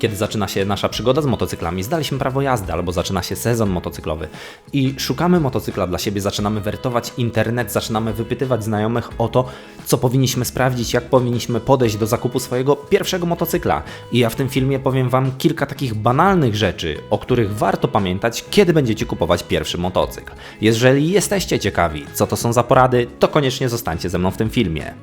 kiedy zaczyna się nasza przygoda z motocyklami, zdaliśmy prawo jazdy albo zaczyna się sezon motocyklowy i szukamy motocykla dla siebie, zaczynamy wertować internet, zaczynamy wypytywać znajomych o to, co powinniśmy sprawdzić, jak powinniśmy podejść do zakupu swojego pierwszego motocykla. I ja w tym filmie powiem Wam kilka takich banalnych rzeczy, o których warto pamiętać, kiedy będziecie kupować pierwszy motocykl. Jeżeli jesteście ciekawi, co to są za porady, to koniecznie zostańcie ze mną w tym filmie.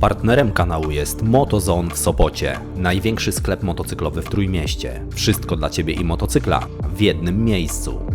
Partnerem kanału jest MotoZone w Sopocie, największy sklep motocyklowy w Trójmieście. Wszystko dla Ciebie i motocykla w jednym miejscu.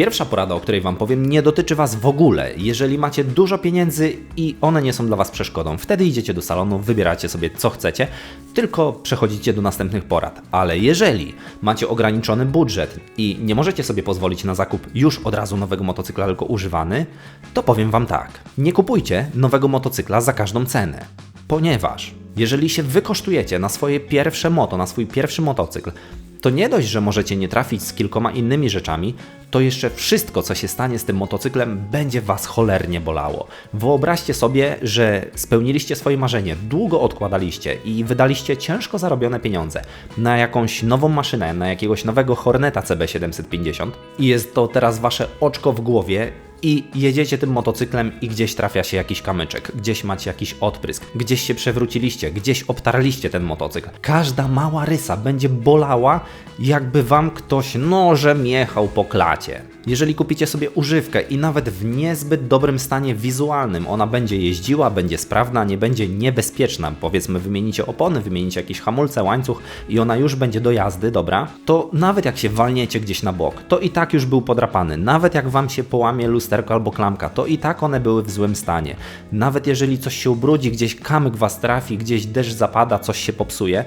Pierwsza porada, o której Wam powiem, nie dotyczy Was w ogóle. Jeżeli macie dużo pieniędzy i one nie są dla Was przeszkodą, wtedy idziecie do salonu, wybieracie sobie co chcecie, tylko przechodzicie do następnych porad. Ale jeżeli macie ograniczony budżet i nie możecie sobie pozwolić na zakup już od razu nowego motocykla, tylko używany, to powiem Wam tak: nie kupujcie nowego motocykla za każdą cenę. Ponieważ jeżeli się wykosztujecie na swoje pierwsze moto, na swój pierwszy motocykl, to nie dość, że możecie nie trafić z kilkoma innymi rzeczami, to jeszcze wszystko, co się stanie z tym motocyklem, będzie Was cholernie bolało. Wyobraźcie sobie, że spełniliście swoje marzenie, długo odkładaliście i wydaliście ciężko zarobione pieniądze na jakąś nową maszynę, na jakiegoś nowego Horneta CB750 i jest to teraz Wasze oczko w głowie i jedziecie tym motocyklem i gdzieś trafia się jakiś kamyczek, gdzieś macie jakiś odprysk, gdzieś się przewróciliście, gdzieś obtarliście ten motocykl. Każda mała rysa będzie bolała, jakby wam ktoś nożem jechał po klacie. Jeżeli kupicie sobie używkę i nawet w niezbyt dobrym stanie wizualnym, ona będzie jeździła, będzie sprawna, nie będzie niebezpieczna, powiedzmy wymienicie opony, wymienicie jakieś hamulce, łańcuch i ona już będzie do jazdy, dobra, to nawet jak się walniecie gdzieś na bok, to i tak już był podrapany. Nawet jak wam się połamie lusterko albo klamka, to i tak one były w złym stanie. Nawet jeżeli coś się ubrudzi, gdzieś kamyk was trafi, gdzieś deszcz zapada, coś się popsuje,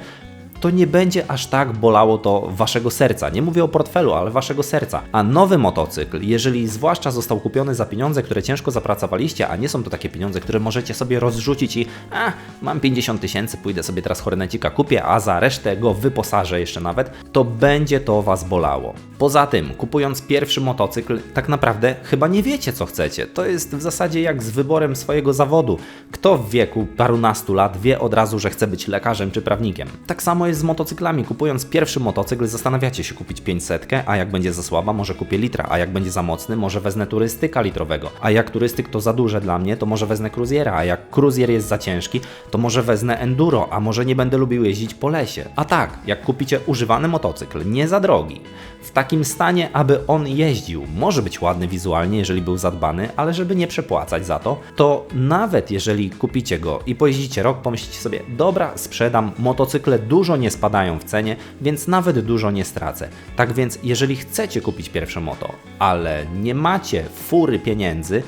to nie będzie aż tak bolało to waszego serca. Nie mówię o portfelu, ale waszego serca. A nowy motocykl, jeżeli zwłaszcza został kupiony za pieniądze, które ciężko zapracowaliście, a nie są to takie pieniądze, które możecie sobie rozrzucić i a, mam 50 tysięcy, pójdę sobie teraz Hornecika kupię, a za resztę go wyposażę jeszcze nawet, to będzie to was bolało. Poza tym, kupując pierwszy motocykl, tak naprawdę chyba nie wiecie, co chcecie. To jest w zasadzie jak z wyborem swojego zawodu. Kto w wieku parunastu lat wie od razu, że chce być lekarzem czy prawnikiem? Tak samo jest jest z motocyklami. Kupując pierwszy motocykl, zastanawiacie się kupić 500, a jak będzie za słaba, może kupię litra, a jak będzie za mocny, może wezmę turystyka litrowego, a jak turystyk to za duże dla mnie, to może wezmę cruziera, a jak cruzier jest za ciężki, to może wezmę enduro, a może nie będę lubił jeździć po lesie. A tak, jak kupicie używany motocykl, nie za drogi, w takim stanie, aby on jeździł, może być ładny wizualnie, jeżeli był zadbany, ale żeby nie przepłacać za to, to nawet jeżeli kupicie go i pojeździcie rok, pomyślicie sobie, dobra, sprzedam, motocykle dużo nie spadają w cenie, więc nawet dużo nie stracę. Tak więc, jeżeli chcecie kupić pierwsze moto, ale nie macie fury pieniędzy,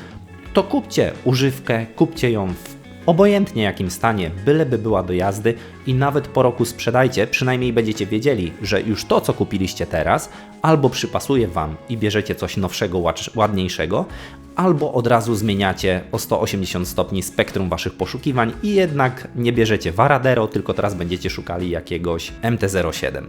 to kupcie używkę, kupcie ją w obojętnie jakim stanie, byleby była do jazdy i nawet po roku sprzedajcie, przynajmniej będziecie wiedzieli, że już to, co kupiliście teraz, albo przypasuje Wam i bierzecie coś nowszego, ładniejszego, albo od razu zmieniacie o 180 stopni spektrum Waszych poszukiwań i jednak nie bierzecie Varadero, tylko teraz będziecie szukali jakiegoś MT-07.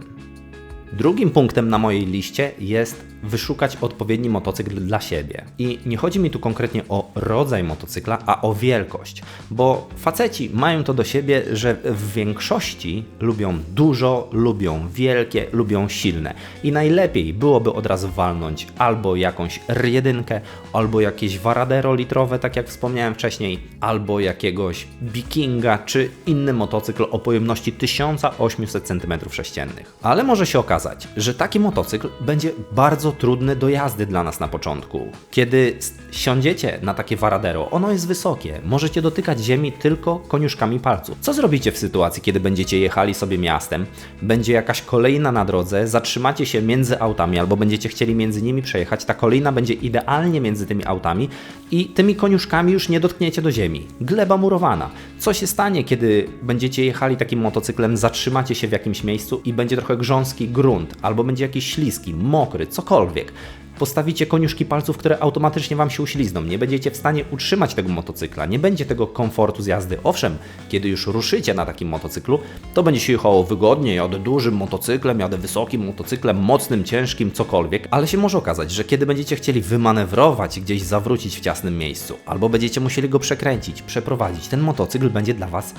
Drugim punktem na mojej liście jest wyszukać odpowiedni motocykl dla siebie. I nie chodzi mi tu konkretnie o rodzaj motocykla, a o wielkość, bo faceci mają to do siebie, że w większości lubią dużo, lubią wielkie, lubią silne. I najlepiej byłoby od razu walnąć albo jakąś R1, albo jakieś Varadero litrowe, tak jak wspomniałem wcześniej, albo jakiegoś Bikinga, czy inny motocykl o pojemności 1800 cm3. Ale może się okazać, że taki motocykl będzie bardzo trudny do jazdy dla nas na początku. Kiedy siądziecie na takie Varadero, ono jest wysokie, możecie dotykać ziemi tylko koniuszkami palców. Co zrobicie w sytuacji, kiedy będziecie jechali sobie miastem, będzie jakaś kolejna na drodze, zatrzymacie się między autami albo będziecie chcieli między nimi przejechać, ta kolejna będzie idealnie między tymi autami i tymi koniuszkami już nie dotkniecie do ziemi. Gleba murowana. Co się stanie, kiedy będziecie jechali takim motocyklem, zatrzymacie się w jakimś miejscu i będzie trochę grząski grunt, albo będzie jakiś śliski, mokry, cokolwiek. Postawicie koniuszki palców, które automatycznie Wam się uślizną. Nie będziecie w stanie utrzymać tego motocykla, nie będzie tego komfortu z jazdy. Owszem, kiedy już ruszycie na takim motocyklu, to będzie się jechało wygodnie, jadę dużym motocyklem, jadę wysokim motocyklem, mocnym, ciężkim, cokolwiek, ale się może okazać, że kiedy będziecie chcieli wymanewrować, gdzieś zawrócić w ciasnym miejscu, albo będziecie musieli go przekręcić, przeprowadzić, ten motocykl będzie dla Was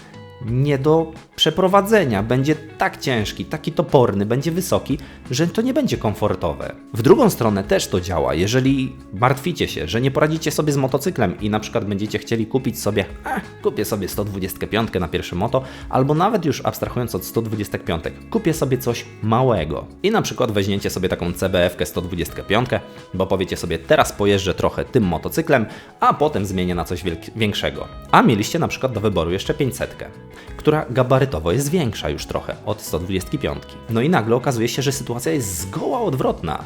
nie do przeprowadzenia. Będzie tak ciężki, taki toporny, będzie wysoki, że to nie będzie komfortowe. W drugą stronę też to działa. Jeżeli martwicie się, że nie poradzicie sobie z motocyklem i na przykład będziecie chcieli kupić sobie, a, kupię sobie 125 na pierwsze moto, albo nawet już abstrahując od 125, kupię sobie coś małego. I na przykład weźmiecie sobie taką CBF 125, bo powiecie sobie, teraz pojeżdżę trochę tym motocyklem, a potem zmienię na coś większego. A mieliście na przykład do wyboru jeszcze 500, która gabarytowo jest większa już trochę od 125. No i nagle okazuje się, że sytuacja jest zgoła odwrotna.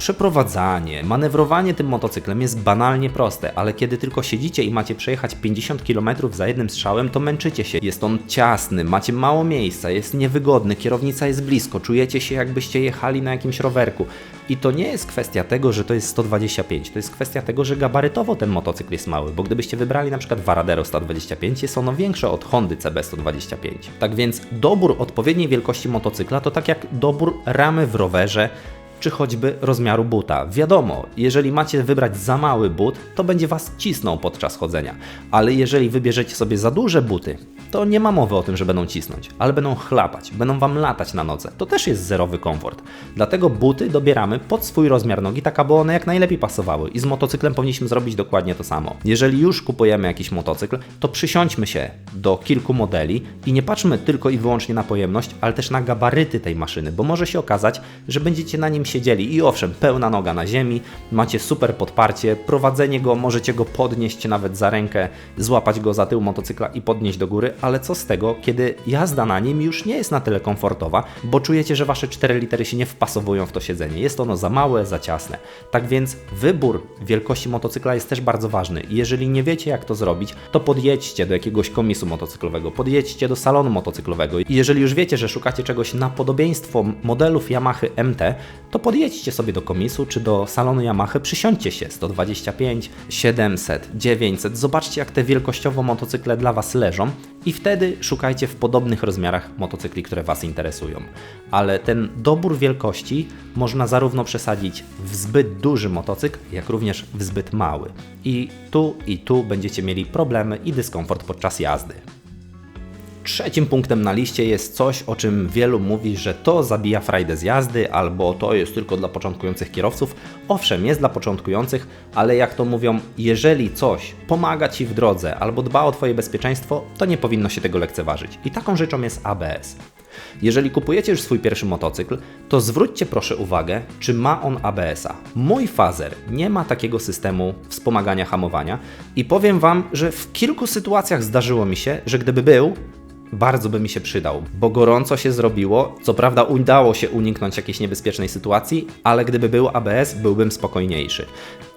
Przeprowadzanie, manewrowanie tym motocyklem jest banalnie proste, ale kiedy tylko siedzicie i macie przejechać 50 km za jednym strzałem, to męczycie się. Jest on ciasny, macie mało miejsca, jest niewygodny, kierownica jest blisko, czujecie się jakbyście jechali na jakimś rowerku. I to nie jest kwestia tego, że to jest 125, to jest kwestia tego, że gabarytowo ten motocykl jest mały, bo gdybyście wybrali na przykład Varadero 125, jest ono większe od Hondy CB 125. Tak więc dobór odpowiedniej wielkości motocykla to tak jak dobór ramy w rowerze, czy choćby rozmiaru buta. Wiadomo, jeżeli macie wybrać za mały but, to będzie Was cisnął podczas chodzenia, ale jeżeli wybierzecie sobie za duże buty, to nie ma mowy o tym, że będą cisnąć, ale będą chlapać, będą Wam latać na nodze. To też jest zerowy komfort. Dlatego buty dobieramy pod swój rozmiar nogi, tak aby one jak najlepiej pasowały. I z motocyklem powinniśmy zrobić dokładnie to samo. Jeżeli już kupujemy jakiś motocykl, to przysiądźmy się do kilku modeli i nie patrzmy tylko i wyłącznie na pojemność, ale też na gabaryty tej maszyny, bo może się okazać, że będziecie na nim siedzieli i owszem, pełna noga na ziemi, macie super podparcie, prowadzenie go, możecie go podnieść nawet za rękę, złapać go za tył motocykla i podnieść do góry, ale co z tego, kiedy jazda na nim już nie jest na tyle komfortowa, bo czujecie, że wasze 4 litery się nie wpasowują w to siedzenie. Jest ono za małe, za ciasne. Tak więc wybór wielkości motocykla jest też bardzo ważny. Jeżeli nie wiecie, jak to zrobić, to podjedźcie do jakiegoś komisu motocyklowego, podjedźcie do salonu motocyklowego. Jeżeli już wiecie, że szukacie czegoś na podobieństwo modelów Yamaha MT, to podjedźcie sobie do komisu czy do salonu Yamaha, przysiądźcie się 125, 700, 900, zobaczcie jak te wielkościowo motocykle dla Was leżą i wtedy szukajcie w podobnych rozmiarach motocykli, które Was interesują. Ale ten dobór wielkości można zarówno przesadzić w zbyt duży motocykl, jak również w zbyt mały. I tu i tu będziecie mieli problemy i dyskomfort podczas jazdy. Trzecim punktem na liście jest coś, o czym wielu mówi, że to zabija frajdę z jazdy, albo to jest tylko dla początkujących kierowców. Owszem, jest dla początkujących, ale jak to mówią, jeżeli coś pomaga Ci w drodze albo dba o Twoje bezpieczeństwo, to nie powinno się tego lekceważyć. I taką rzeczą jest ABS. Jeżeli kupujecie już swój pierwszy motocykl, to zwróćcie proszę uwagę, czy ma on ABS-a. Mój Fazer nie ma takiego systemu wspomagania hamowania i powiem Wam, że w kilku sytuacjach zdarzyło mi się, że gdyby był, bardzo by mi się przydał, bo gorąco się zrobiło. Co prawda udało się uniknąć jakiejś niebezpiecznej sytuacji, ale gdyby był ABS, byłbym spokojniejszy.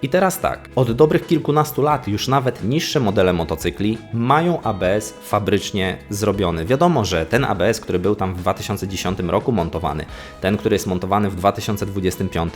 I teraz tak, od dobrych kilkunastu lat już nawet niższe modele motocykli mają ABS fabrycznie zrobiony. Wiadomo, że ten ABS, który był tam w 2010 roku montowany, ten, który jest montowany w 2025,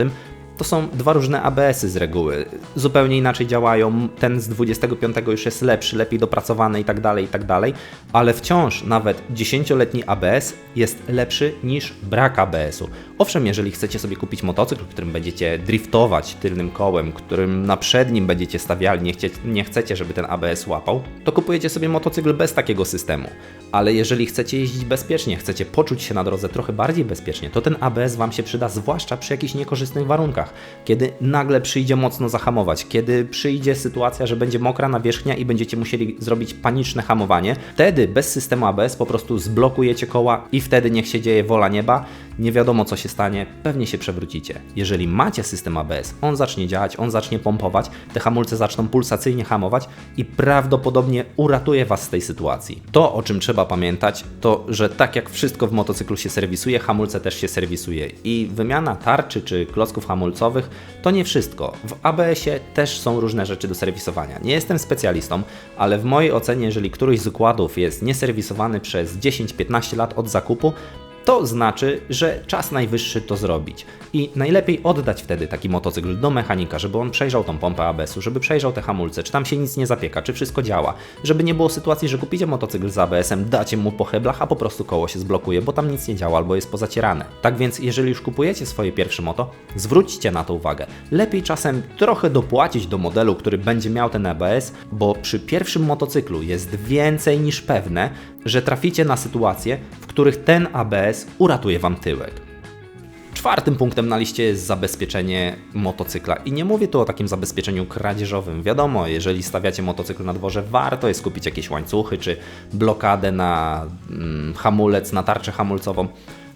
to są dwa różne ABS-y z reguły. Zupełnie inaczej działają. Ten z 25 już jest lepszy, lepiej dopracowany i tak dalej, i tak dalej, ale wciąż nawet 10-letni ABS jest lepszy niż brak ABS-u. Owszem, jeżeli chcecie sobie kupić motocykl, którym będziecie driftować tylnym kołem, którym na przednim będziecie stawiali, nie, chcie, nie chcecie, żeby ten ABS łapał, to kupujecie sobie motocykl bez takiego systemu. Ale jeżeli chcecie jeździć bezpiecznie, chcecie poczuć się na drodze trochę bardziej bezpiecznie, to ten ABS Wam się przyda, zwłaszcza przy jakichś niekorzystnych warunkach, kiedy nagle przyjdzie mocno zahamować, kiedy przyjdzie sytuacja, że będzie mokra nawierzchnia i będziecie musieli zrobić paniczne hamowanie. Wtedy bez systemu ABS po prostu zblokujecie koła i wtedy niech się dzieje wola nieba, nie wiadomo co się stanie, pewnie się przewrócicie. Jeżeli macie system ABS, on zacznie działać, on zacznie pompować, te hamulce zaczną pulsacyjnie hamować i prawdopodobnie uratuje Was z tej sytuacji. To, o czym trzeba pamiętać, to, że tak jak wszystko w motocyklu się serwisuje, hamulce też się serwisuje i wymiana tarczy czy klocków to nie wszystko. W ABS-ie też są różne rzeczy do serwisowania. Nie jestem specjalistą, ale w mojej ocenie, jeżeli któryś z układów jest nieserwisowany przez 10-15 lat od zakupu, to znaczy, że czas najwyższy to zrobić. I najlepiej oddać wtedy taki motocykl do mechanika, żeby on przejrzał tą pompę ABS-u, żeby przejrzał te hamulce, czy tam się nic nie zapieka, czy wszystko działa, żeby nie było sytuacji, że kupicie motocykl z ABS-em, dacie mu po heblach, a po prostu koło się zblokuje, bo tam nic nie działa albo jest pozacierane. Tak więc, jeżeli już kupujecie swoje pierwsze moto, zwróćcie na to uwagę. Lepiej czasem trochę dopłacić do modelu, który będzie miał ten ABS, bo przy pierwszym motocyklu jest więcej niż pewne, że traficie na sytuacje, w których ten ABS uratuje Wam tyłek. Czwartym punktem na liście jest zabezpieczenie motocykla. I nie mówię tu o takim zabezpieczeniu kradzieżowym. Wiadomo, jeżeli stawiacie motocykl na dworze, warto jest kupić jakieś łańcuchy czy blokadę na mm, hamulec, na tarczę hamulcową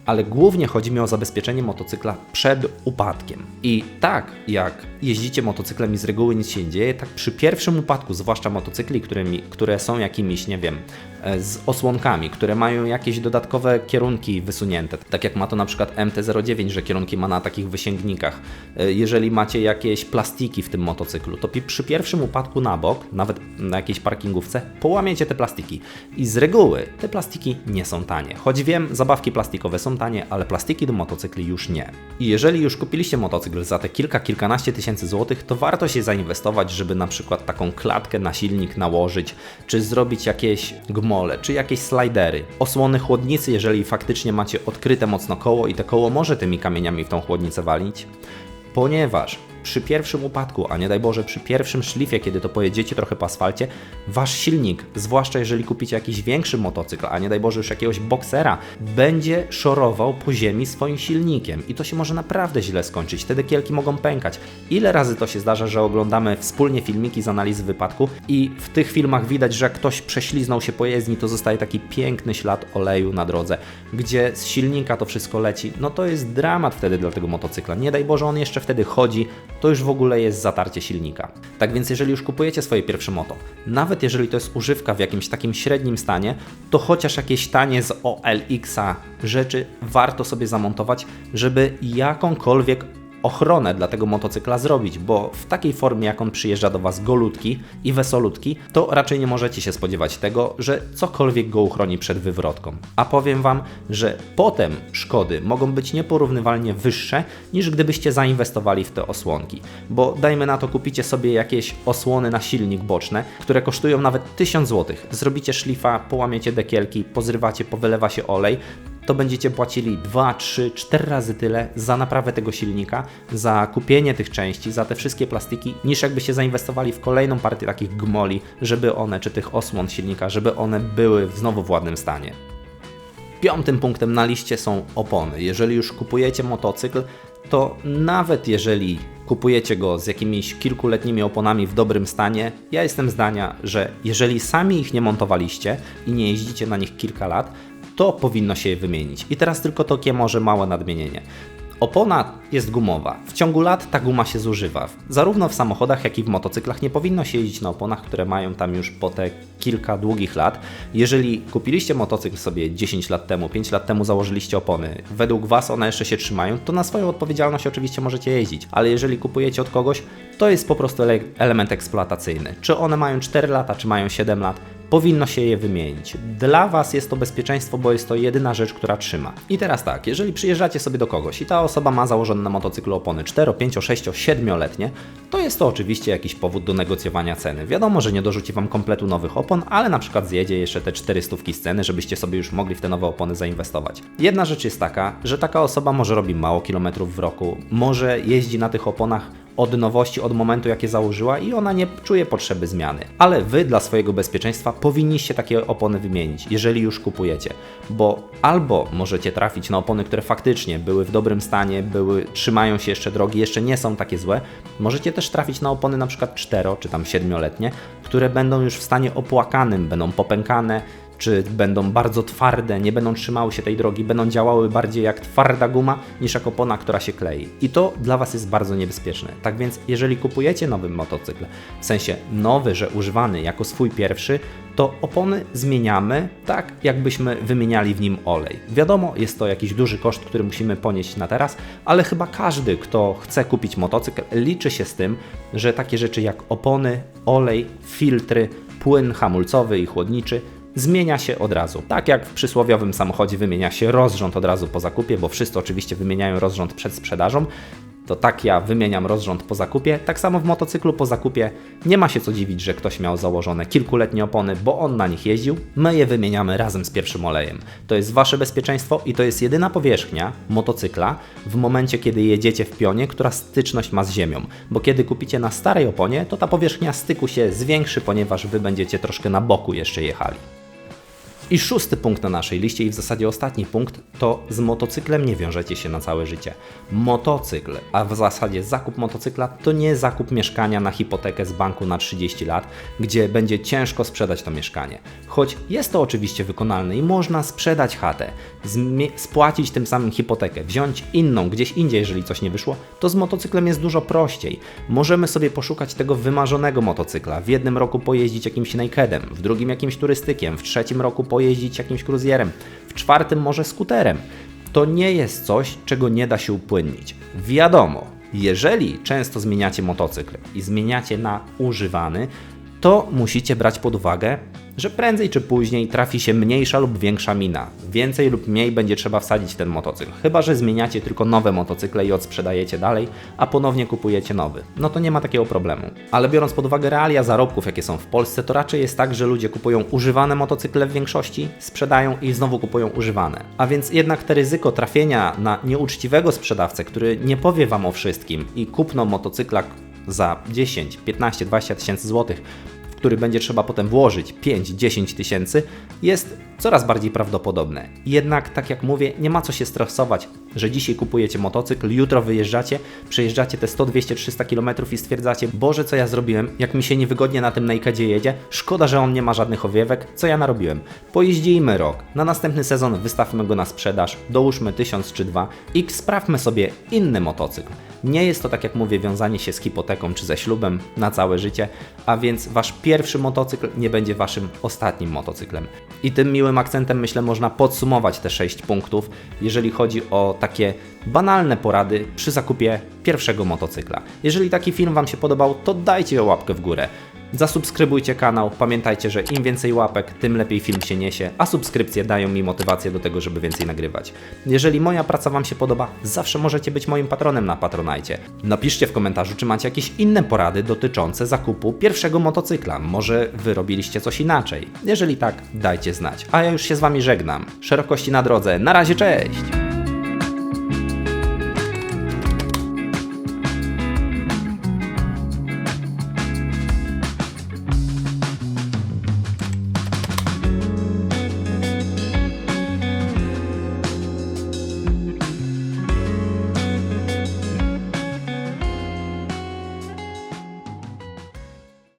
ale głównie chodzi mi o zabezpieczenie motocykla przed upadkiem. I tak jak jeździcie motocyklem i z reguły nic się nie dzieje, tak przy pierwszym upadku, zwłaszcza motocykli, którymi, które są jakimiś, nie wiem, e, z osłonkami, które mają jakieś dodatkowe kierunki wysunięte, tak jak ma to na przykład MT-09, że kierunki ma na takich wysięgnikach. E, jeżeli macie jakieś plastiki w tym motocyklu, to przy pierwszym upadku na bok, nawet na jakiejś parkingówce, połamiecie te plastiki. I z reguły te plastiki nie są tanie. Choć wiem, zabawki plastikowe są tanie, ale plastiki do motocykli już nie. I jeżeli już kupiliście motocykl za te kilka, kilkanaście tysięcy złotych, to warto się zainwestować, żeby na przykład taką klatkę na silnik nałożyć, czy zrobić jakieś gmole, czy jakieś slidery, osłony chłodnicy, jeżeli faktycznie macie odkryte mocno koło i te koło może tymi kamieniami w tą chłodnicę walić, ponieważ przy pierwszym upadku, a nie daj Boże przy pierwszym szlifie, kiedy to pojedziecie trochę po asfalcie, wasz silnik, zwłaszcza jeżeli kupicie jakiś większy motocykl, a nie daj Boże już jakiegoś boksera, będzie szorował po ziemi swoim silnikiem i to się może naprawdę źle skończyć. Te dekielki mogą pękać. Ile razy to się zdarza, że oglądamy wspólnie filmiki z analizy wypadku i w tych filmach widać, że ktoś prześliznął się po jezdni, to zostaje taki piękny ślad oleju na drodze, gdzie z silnika to wszystko leci. No to jest dramat wtedy dla tego motocykla. Nie daj Boże, on jeszcze wtedy chodzi, to już w ogóle jest zatarcie silnika. Tak więc jeżeli już kupujecie swoje pierwsze moto, nawet jeżeli to jest używka w jakimś takim średnim stanie, to chociaż jakieś tanie z OLX-a rzeczy warto sobie zamontować, żeby jakąkolwiek ochronę dla tego motocykla zrobić, bo w takiej formie, jak on przyjeżdża do Was golutki i wesolutki, to raczej nie możecie się spodziewać tego, że cokolwiek go uchroni przed wywrotką. A powiem Wam, że potem szkody mogą być nieporównywalnie wyższe niż gdybyście zainwestowali w te osłonki. Bo dajmy na to, kupicie sobie jakieś osłony na silnik boczne, które kosztują nawet 1000 zł. Zrobicie szlifa, połamiecie dekielki, pozrywacie, powylewa się olej, to będziecie płacili 2, 3, 4 razy tyle za naprawę tego silnika, za kupienie tych części, za te wszystkie plastiki, niż jakbyście zainwestowali w kolejną partię takich gmoli, żeby one, czy tych osłon silnika, żeby one były znowu w ładnym stanie. Piątym punktem na liście są opony. Jeżeli już kupujecie motocykl, to nawet jeżeli kupujecie go z jakimiś kilkuletnimi oponami w dobrym stanie, ja jestem zdania, że jeżeli sami ich nie montowaliście i nie jeździcie na nich kilka lat, to powinno się wymienić. I teraz tylko takie może małe nadmienienie. Opona jest gumowa. W ciągu lat ta guma się zużywa. Zarówno w samochodach, jak i w motocyklach nie powinno się jeździć na oponach, które mają tam już po te kilka długich lat. Jeżeli kupiliście motocykl sobie 10 lat temu, 5 lat temu założyliście opony, według Was one jeszcze się trzymają, to na swoją odpowiedzialność oczywiście możecie jeździć. Ale jeżeli kupujecie od kogoś, to jest po prostu element eksploatacyjny. Czy one mają 4 lata, czy mają 7 lat, powinno się je wymienić. Dla Was jest to bezpieczeństwo, bo jest to jedyna rzecz, która trzyma. I teraz tak, jeżeli przyjeżdżacie sobie do kogoś i ta osoba ma założone na motocyklu opony 4, 5, 6, 7-letnie, to jest to oczywiście jakiś powód do negocjowania ceny. Wiadomo, że nie dorzuci Wam kompletu nowych opon, ale na przykład zjedzie jeszcze te 400 z ceny, żebyście sobie już mogli w te nowe opony zainwestować. Jedna rzecz jest taka, że taka osoba może robi mało kilometrów w roku, może jeździ na tych oponach od nowości, od momentu jakie założyła i ona nie czuje potrzeby zmiany. Ale Wy dla swojego bezpieczeństwa powinniście takie opony wymienić, jeżeli już kupujecie, bo albo możecie trafić na opony, które faktycznie były w dobrym stanie, były, trzymają się jeszcze drogi, jeszcze nie są takie złe, możecie też trafić na opony na przykład 4 czy tam 7-letnie, które będą już w stanie opłakanym, będą popękane, czy będą bardzo twarde, nie będą trzymały się tej drogi, będą działały bardziej jak twarda guma niż jak opona, która się klei. I to dla Was jest bardzo niebezpieczne. Tak więc, jeżeli kupujecie nowy motocykl, w sensie nowy, że używany jako swój pierwszy, to opony zmieniamy tak, jakbyśmy wymieniali w nim olej. Wiadomo, jest to jakiś duży koszt, który musimy ponieść na teraz, ale chyba każdy, kto chce kupić motocykl, liczy się z tym, że takie rzeczy jak opony, olej, filtry, płyn hamulcowy i chłodniczy zmienia się od razu. Tak jak w przysłowiowym samochodzie wymienia się rozrząd od razu po zakupie, bo wszyscy oczywiście wymieniają rozrząd przed sprzedażą, to tak ja wymieniam rozrząd po zakupie. Tak samo w motocyklu po zakupie nie ma się co dziwić, że ktoś miał założone kilkuletnie opony, bo on na nich jeździł. My je wymieniamy razem z pierwszym olejem. To jest wasze bezpieczeństwo i to jest jedyna powierzchnia motocykla w momencie, kiedy jedziecie w pionie, która styczność ma z ziemią. Bo kiedy kupicie na starej oponie, to ta powierzchnia styku się zwiększy, ponieważ wy będziecie troszkę na boku jeszcze jechali. I szósty punkt na naszej liście i w zasadzie ostatni punkt to z motocyklem nie wiążecie się na całe życie. Motocykl, a w zasadzie zakup motocykla to nie zakup mieszkania na hipotekę z banku na 30 lat, gdzie będzie ciężko sprzedać to mieszkanie. Choć jest to oczywiście wykonalne i można sprzedać chatę, spłacić tym samym hipotekę, wziąć inną gdzieś indziej, jeżeli coś nie wyszło, to z motocyklem jest dużo prościej. Możemy sobie poszukać tego wymarzonego motocykla. W jednym roku pojeździć jakimś nakedem, w drugim jakimś turystykiem, w trzecim roku pojeździć jakimś cruzierem, w czwartym może skuterem. To nie jest coś, czego nie da się upłynnić. Wiadomo, jeżeli często zmieniacie motocykl i zmieniacie na używany, to musicie brać pod uwagę, że prędzej czy później trafi się mniejsza lub większa mina. Więcej lub mniej będzie trzeba wsadzić w ten motocykl. Chyba, że zmieniacie tylko nowe motocykle i odsprzedajecie dalej, a ponownie kupujecie nowy. No to nie ma takiego problemu. Ale biorąc pod uwagę realia zarobków, jakie są w Polsce, to raczej jest tak, że ludzie kupują używane motocykle w większości, sprzedają i znowu kupują używane. A więc jednak te ryzyko trafienia na nieuczciwego sprzedawcę, który nie powie Wam o wszystkim i kupno motocykla za 10, 15, 20 tysięcy złotych, w który będzie trzeba potem włożyć 5-10 tysięcy, jest coraz bardziej prawdopodobne. Jednak, tak jak mówię, nie ma co się stresować, że dzisiaj kupujecie motocykl, jutro wyjeżdżacie, przejeżdżacie te 100, 200, 300 km i stwierdzacie, Boże, co ja zrobiłem, jak mi się niewygodnie na tym nakedzie jedzie, szkoda, że on nie ma żadnych owiewek, co ja narobiłem. Pojeździmy rok, na następny sezon wystawmy go na sprzedaż, dołóżmy 1000 czy 2 i sprawmy sobie inny motocykl. Nie jest to, tak jak mówię, wiązanie się z hipoteką czy ze ślubem na całe życie, a więc wasz pierwszy motocykl nie będzie waszym ostatnim motocyklem. I tym miłym akcentem myślę można podsumować te 6 punktów, jeżeli chodzi o takie banalne porady przy zakupie pierwszego motocykla. Jeżeli taki film Wam się podobał, to dajcie łapkę w górę. Zasubskrybujcie kanał. Pamiętajcie, że im więcej łapek, tym lepiej film się niesie, a subskrypcje dają mi motywację do tego, żeby więcej nagrywać. Jeżeli moja praca Wam się podoba, zawsze możecie być moim patronem na Patronajcie. Napiszcie w komentarzu, czy macie jakieś inne porady dotyczące zakupu pierwszego motocykla. Może Wy robiliście coś inaczej. Jeżeli tak, dajcie znać. A ja już się z Wami żegnam. Szerokości na drodze. Na razie, cześć!